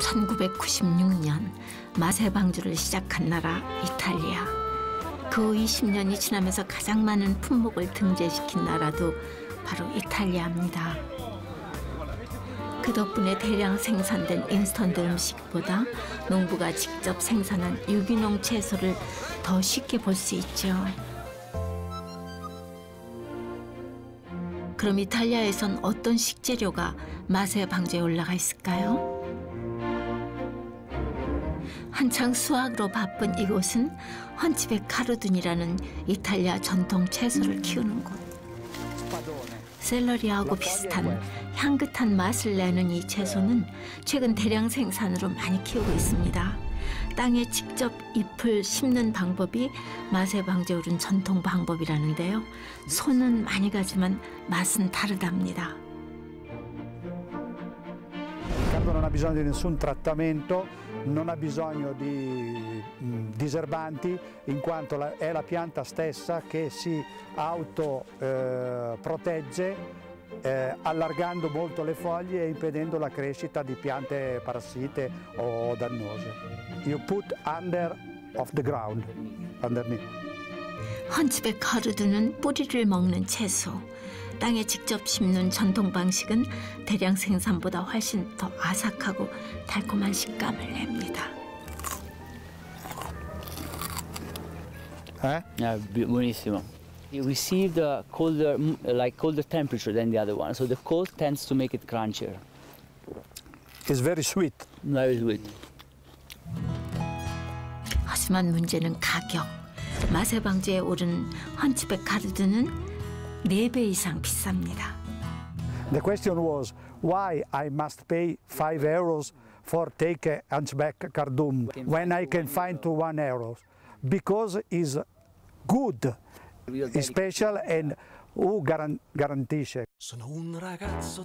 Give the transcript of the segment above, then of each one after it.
1996년 마세 방주를 시작한 나라 이탈리아. 그 20년이 지나면서 가장 많은 품목을 등재시킨 나라도 바로 이탈리아입니다. 그 덕분에 대량 생산된 인스턴트 음식보다 농부가 직접 생산한 유기농 채소를 더 쉽게 볼 수 있죠. 그럼 이탈리아에선 어떤 식재료가 맛의 방주에 올라가 있을까요? 한창 수확으로 바쁜 이곳은 헌치베 카르둔이라는 이탈리아 전통 채소를 키우는 곳. 샐러리하고 비슷한 향긋한 맛을 내는 이 채소는 최근 대량 생산으로 많이 키우고 있습니다. 땅에 직접 잎을 심는 방법이 맛의 방제 오른 전통 방법이라는데요. 손은 많이 가지만 맛은 다르답니다. Cardo non ha bisogno di nessun trattamento, non ha bisogno di diserbanti, in quanto è la pianta stessa che si autoprotegge eh, allargando molto le foglie e impedendo la crescita di piante parassite o dannose. You put under of the ground, underneath. 헌치베 카르두는 뿌리를 먹는 채소. 땅에 직접 심는 전통 방식은 대량 생산보다 훨씬 더 아삭하고 달콤한 식감을 냅니다. Eh? Bu- buonissimo. You receive the colder, mm, like colder temperature than the other one, so the cold tends to make it crunchier. It's very sweet. Very sweet. 하지만 문제는 가격. 맛의 방주에 오른 헌치베 카르두는 4배 이상 비쌉니다. The question was why I must pay 5 euros for take a hunchback cardum when I can find to 1 euros because it's good, it's special and who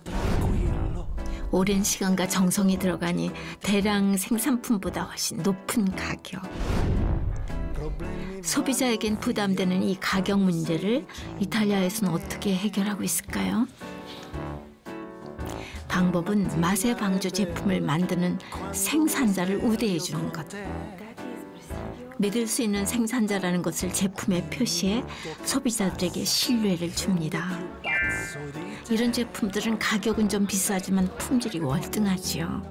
tranquillo. 오랜 시간과 정성이 들어가니 대량 생산품보다 훨씬 높은 가격. 소비자에겐 부담되는 이 가격 문제를 이탈리아에서는 어떻게 해결하고 있을까요? 방법은 맛의 방주 제품을 만드는 생산자를 우대해 주는 것. 믿을 수 있는 생산자라는 것을 제품에 표시해 소비자들에게 신뢰를 줍니다. 이런 제품들은 가격은 좀 비싸지만 품질이 월등하지요.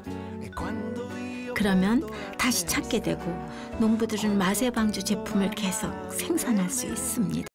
그러면 다시 찾게 되고 농부들은 맛의 방주 제품을 계속 생산할 수 있습니다.